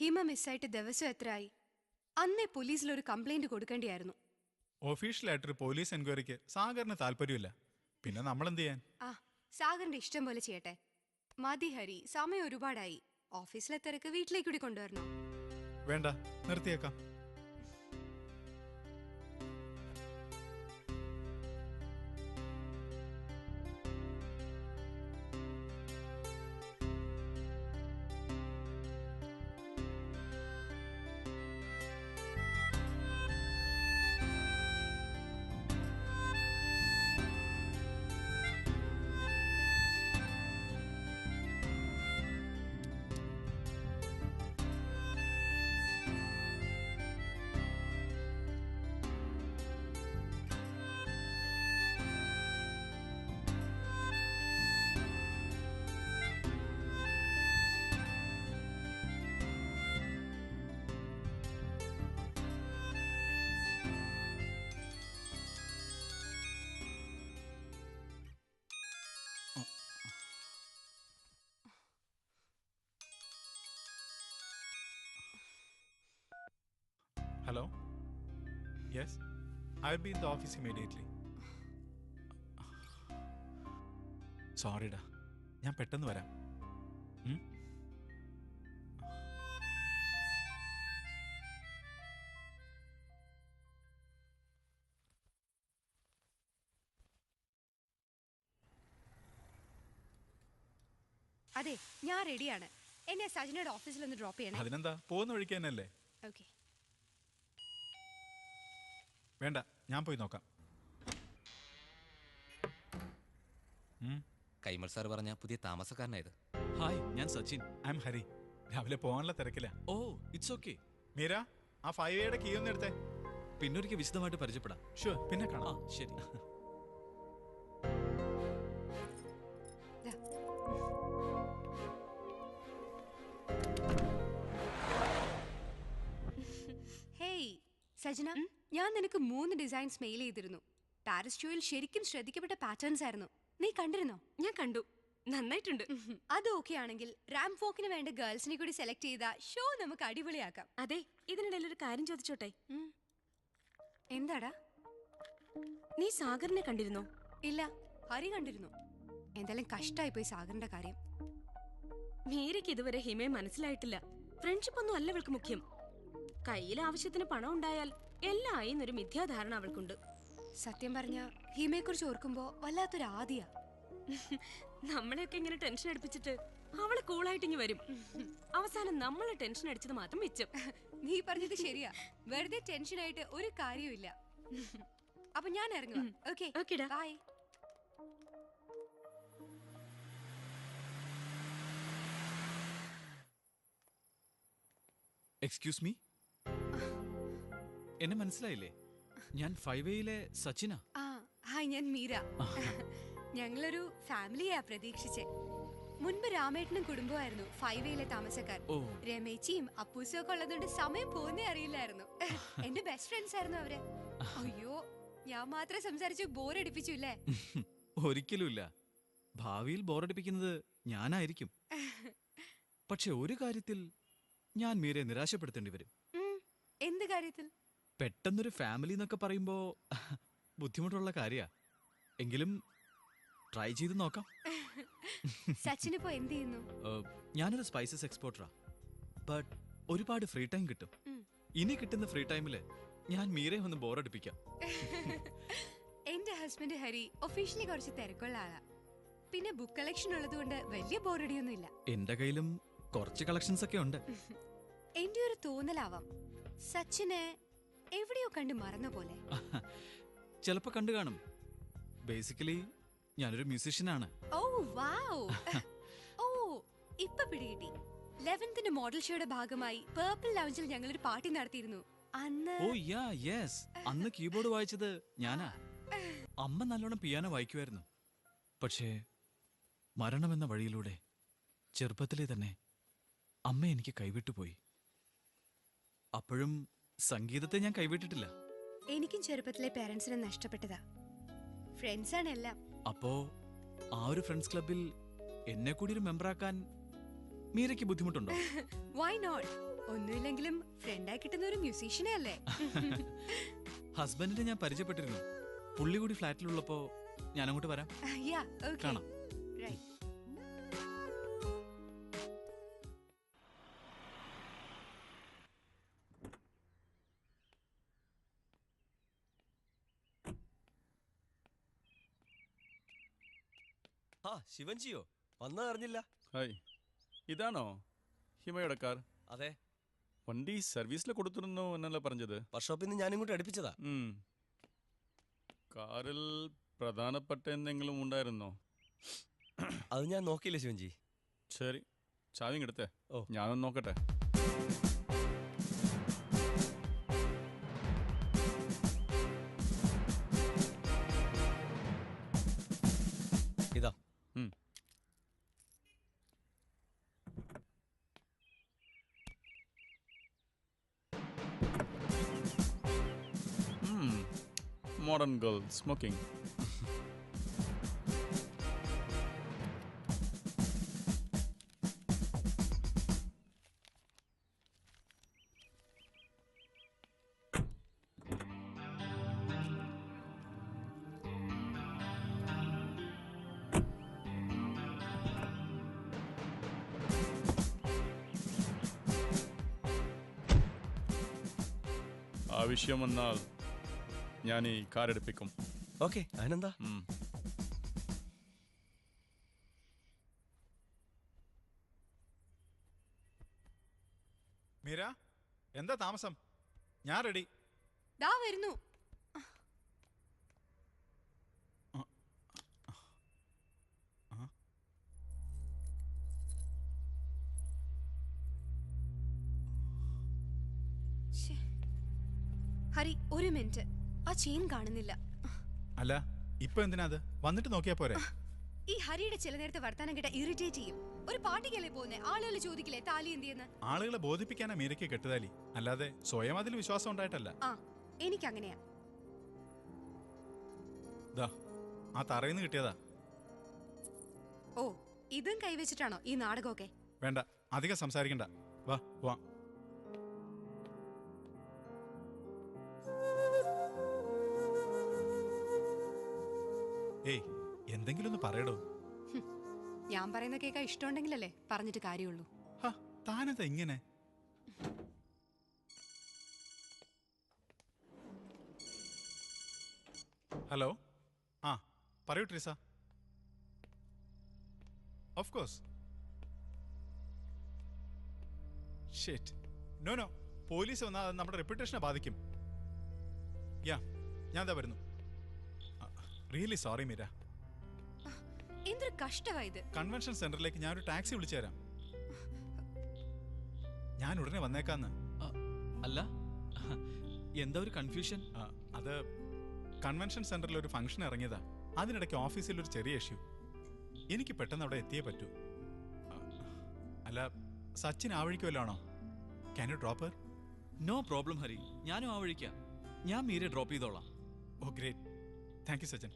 ഹിമ മിസ്സായിട്ട് ദിവസം എത്രയായി അന്നേ പോലീസിൽ ഒരു കംപ്ലൈന്റ് കൊടുക്കേണ്ടിയായിരുന്നു. ഒഫീഷ്യലായിട്ടൊരു പോലീസ് എൻക്വയറിക്ക് സാഗറിന് താല്പര്യമില്ല. പിന്നെ നമ്മൾ എന്ത് ചെയ്യാൻ ആ സാഗറിന്റെ ഇഷ്ടം പോലെ ചെയ്യട്ടെ. മതി ഹരി സമയം ഒരുപാടായി. ഓഫീസിലെ തിരക്ക് വീട്ടിലേക്ക് കൂടി കൊണ്ടുവരണം? വേണ്ട നിർത്തിയേക്കാം. Yes I be in the office immediately സോറിടാ ഞാൻ പെട്ടെന്ന് വരാം. അതെ ഞാൻ റെഡിയാണ് എന്നെ സജിനയുടെ ഓഫീസിൽ ഒന്ന് ഡ്രോപ്പ് ചെയ്യണം. അതിനെന്താ? പോകുന്ന വഴിക്ക് തന്നെയല്ലേ? ഓക്കെ വേണ്ട ഞാൻ പോയി നോക്കാം. കൈമൾ സാർ പറഞ്ഞ പുതിയ താമസക്കാരനായത് ഹായ് ഞാൻ സച്ചിൻ. I M Hari. രാവിലെ പോകാനുള്ള തിരക്കില്ല ഓ ഇറ്റ്സ് ഓക്കെ മീര ആ ഫൈവ് എയുടെ കീ ഒന്ന് എടുത്തേ. പിന്നൊരിക്കൽ വിശദമായിട്ട് പരിചയപ്പെടാം. ഷുവർ പിന്നെ കാണാം. ശരി. ഹേയ് സജന. ഞാൻ നിനക്ക് മൂന്ന് ഡിസൈൻസ് മെയിൽ ചെയ്തിരുന്നു. പാരിസ് ഷോയിൽ ശരിക്കും ശ്രദ്ധിക്കപ്പെട്ട പാറ്റേൺസ് ആയിരുന്നു. നീ കണ്ടിരുന്നോ? ഞാൻ കണ്ടു. നന്നായിട്ടുണ്ട്. അത് ഓക്കെ ആണെങ്കിൽ റാം ഫോക്കിന് വേണ്ട ഗേൾസിനെ കൂടി സെലക്ട് ചെയ്ത ഷോ നമുക്ക് അടിപൊളിയാക്കാം. അതെ ഇതിനിടയിൽ ഒരു കാര്യം ചോദിച്ചോട്ടെ? എന്താടാ? നീ സാഗറിനെ കണ്ടിരുന്നോ? ഇല്ല ഹരി കണ്ടിരുന്നു. എന്തായാലും കഷ്ടായി പോയി സാഗറിന്റെ കാര്യം. മീരയ്ക്ക് ഇതുവരെ ഹിമയെ മനസ്സിലായിട്ടില്ല. ഫ്രണ്ട്ഷിപ്പ് ഒന്നും അല്ല അവൾക്ക് മുഖ്യം. കയ്യിൽ ആവശ്യത്തിന് പണം ഉണ്ടായാൽ എല്ലാം ആയി എന്നൊരു മിഥ്യാധാരണ അവൾക്കുണ്ട്. സത്യം പറഞ്ഞ ഹീമയെ കുറിച്ച് ഓർക്കുമ്പോ വല്ലാത്തൊരു ആദിയാ. നമ്മളെയൊക്കെ ഇങ്ങനെ ടെൻഷൻ അടിപ്പിച്ചിട്ട് അവൾ കൂളായിട്ട് ഇങ്ങി വരും. അവസാനം നമ്മളെ ടെൻഷൻ അടിച്ചത് മാത്രം മിച്ചം നീ പറഞ്ഞത് ശരിയാ. വെറുതെ ടെൻഷൻ ആയിട്ട് ഒരു കാര്യമില്ല അപ്പൊ ഞാൻ ഇറങ്ങി ഓക്കെ. ഓക്കെടാ. ബൈ എക്സ്ക്യൂസ് മീ എന്നെ മനസ്സിലായില്ലേ? ഞാൻ ഫൈവ് എയിലെ സച്ചിനാ. ആ ഹായ് ഞാൻ മീര. ഞങ്ങളൊരു ഫാമിലിയാ പ്രതീക്ഷിച്ചേ. മുൻപ് രാമേട്ടനും കുടുംബമായിരുന്നു ഫൈവ് എയിലെ താമസക്കാർ. രമേച്ചിയും അപ്പൂസും ഒക്കെ ഉള്ളതുകൊണ്ട് സമയം പോകുന്നേ അറിയില്ലായിരുന്നു. എന്റെ ബെസ്റ്റ് ഫ്രണ്ട്സ് ആയിരുന്നു അവർ. അയ്യോ ഞാൻ മാത്രം സംസാരിച്ച് ബോറടിപ്പിച്ചു ഇല്ലേ ഒരിക്കലുമില്ല. ഭാവിയിൽ ബോറടിപ്പിക്കുന്നത് ഞാനായിരിക്കും. പക്ഷെ ഒരു കാര്യത്തിൽ ഞാൻ മീരെ നിരാശപ്പെടുത്തേണ്ടി വരും. എന്ത് കാര്യത്തിൽ? പെട്ടെന്നൊരു ഫാമിലി എന്നൊക്കെ പറയുമ്പോ ബുദ്ധിമുട്ടുള്ള കാര്യാ. എങ്കിലും ട്രൈ ചെയ്ത് നോക്കാം. സച്ചിൻ ഇപ്പോ എന്ത് ചെയ്യുന്നു? ഏഹ്, ഞാനൊരു സ്പൈസസ് എക്സ്പോർട്ടറാ ബട്ട് ഒരുപാട് ഫ്രീ ടൈം കിട്ടും. ഇനി കിട്ടുന്ന ഫ്രീ ടൈമിൽ ഞാൻ മീരെ ഒന്ന് ബോറടിപ്പിക്കാം എന്റെ ഹസ്ബൻഡ് ഹരി ഒഫീഷ്യലി കുറച്ച് തിരക്കുള്ള ആളാ. പിന്നെ ബുക്ക് കളക്ഷൻ ഉള്ളതുകൊണ്ട് വലിയ ബോറടിയൊന്നും ഇല്ല എന്റെ കയ്യിലും കുറച്ച് കളക്ഷൻസ് ഒക്കെ ഉണ്ട്. എന്റെ ഒരു തോന്നലാവാം. സച്ചിനെ എവിടെയോ കണ്ട് മറന്ന പോലെ. ചിലപ്പോ കണ്ടു കാണും. ബേസിക്കലി ഞാനൊരു മ്യൂസീഷ്യനാണ് ഓ വാവ്. ഓ ഇപ്പൊ പിടികിട്ടി. ലെവൻത്തിന്റെ മോഡൽ ഷോയുടെ ഭാഗമായി പേർപ്പിൾ ലൗഞ്ചിൽ ഞങ്ങൾ ഒരു പാർട്ടി നടത്തിയിരുന്നു. അന്ന് ഓ യാ യെസ് അന്ന് കീബോർഡ് വായിച്ചത് ഞാനാ. അമ്മ നല്ലോണം പിയാനോ വായിക്കുമായിരുന്നു പക്ഷേ മരണമെന്ന വഴിയിലൂടെ ചെറുപ്പത്തിലെ തന്നെ അമ്മ എനിക്ക് കൈവിട്ടുപോയി. അപ്പോഴും സംഗീതത്തെ ഞാൻ കൈവിട്ടിട്ടില്ല. എനിക്കും ചെറുപ്പത്തിലെ പേരൻസിനെ നഷ്ടപ്പെട്ടതാ. ഫ്രണ്ട്സ് ആണ് എല്ലാം. അപ്പോ ആ ഒരു ഫ്രണ്ട്സ് ക്ലബിൽ എന്നെ കൂടി ഒരു മെമ്പറാക്കാൻ മീരയ്ക്ക് ബുദ്ധിമുട്ടുണ്ടോ? വൈ നോട്ട് ഒന്നുമില്ലെങ്കിലും ഫ്രണ്ടായി കിട്ടുന്ന ഒരു മ്യൂസീഷ്യനെ അല്ലേ? ഹസ്ബൻഡിനെ ഞാൻ പരിചയപ്പെട്ടിരുന്നു. പുള്ളി കൂടി ഫ്ലാറ്റിലുള്ളപ്പോ ഞാൻ അങ്ങോട്ട് വരാം. യാ ഓക്കേ കാണാം. ആ ശിവൻജിയോ വന്നതറിഞ്ഞില്ല ഹായ്. ഇതാണോ ഹിമയുടെ കാർ? അതെ. വണ്ടി സർവീസിൽ കൊടുത്തിരുന്നു എന്നല്ല പറഞ്ഞത്? വർക്ക്ഷോപ്പിൽ നിന്ന് ഞാനിങ്ങോട്ട് അടുപ്പിച്ചതാ. കാറിൽ പ്രധാനപ്പെട്ട എന്തെങ്കിലും ഉണ്ടായിരുന്നോ? അത് ഞാൻ നോക്കിയില്ല ശിവൻജി. ശരി. ചാവിങ് എടുത്തേ. ഓ. ഞാനൊന്ന് നോക്കട്ടെ. modern girl smoking. Avishyamanal. ഞാൻ ഈ കാർ എടുപ്പിക്കും ഓക്കെ അതിനെന്താ? ഉം. മീര എന്താ താമസം? ഞാൻ റെഡി ദാ വരുന്നു. ശ്ശേ. ഹരി ഒരു മിനിറ്റ്. ആ ചെയിൻ കാണുന്നില്ല. അല്ല ഇപ്പൊ എന്തിനാ അത്? വന്നിട്ട് നോക്കിയാ പോരെ. ഈ ഹരിയുടെ ചില നേരത്തെ വർത്താനം കേട്ട ഇറിറ്റേറ്റ് ചെയ്യും. ഒരു പാർട്ടിക്കല്ലേ പോകുന്നേ? ആളുകൾ ചോദിക്കില്ലേ താലി എന്തിയെന്ന്? ആളുകളെ ബോധിപ്പിക്കാനാ മീരയ്ക്ക് കെട്ടുതാലി. അല്ലാതെ സ്വയം അതിൽ വിശ്വാസം ഉണ്ടായിട്ടല്ല. ആ എനിക്കങ്ങനെയാ. ദാ ആ തറയിന്ന് കിട്ടിയതാ. ഓ ഇതും കൈവച്ചിട്ടാണോ ഈ നാടകമൊക്കെ? വേണ്ട അധികം സംസാരിക്കണ്ട. വാ വാ ഏയ് എന്തെങ്കിലും ഒന്ന് പറയടോ ഞാൻ പറയുന്ന കേൾക്കാൻ ഇഷ്ടമുണ്ടെങ്കിലല്ലേ പറഞ്ഞിട്ട് കാര്യമുള്ളൂ. താനെന്താ ഇങ്ങനെ? ഹലോ? ആ പറയൂ Treesa. Of course ഷേറ്റ് no no police വന്നാൽ നമ്മുടെ റെപ്യൂട്ടേഷനെ ബാധിക്കും. യാ ഞാൻ എന്താ വരുന്നു? റിയലി സോറി മീര എന്തൊരു കഷ്ടമായത് കൺവെൻഷൻ സെന്ററിലേക്ക് ഞാൻ ഒരു ടാക്സി വിളിച്ചു തരാം ഞാൻ ഉടനെ വന്നേക്കാന്ന്. അല്ല. എന്താ ഒരു കൺഫ്യൂഷൻ അത് കൺവെൻഷൻ സെന്ററിൽ ഒരു ഫംഗ്ഷൻ ഇറങ്ങിയതാ. അതിനിടയ്ക്ക് ഓഫീസിൽ ഒരു ചെറിയ ഇഷ്യൂ എനിക്ക് പെട്ടെന്ന് അവിടെ എത്തിയേ പറ്റൂ. അല്ല സച്ചിൻ ആ വഴിക്ക് വല്ലതാണോ? Can you drop her no problem Hari. ഞാനും ആ വഴിക്കാം. ഞാൻ മീരെ ഡ്രോപ്പ് ചെയ്തോളാം. Oh great thank you Sajan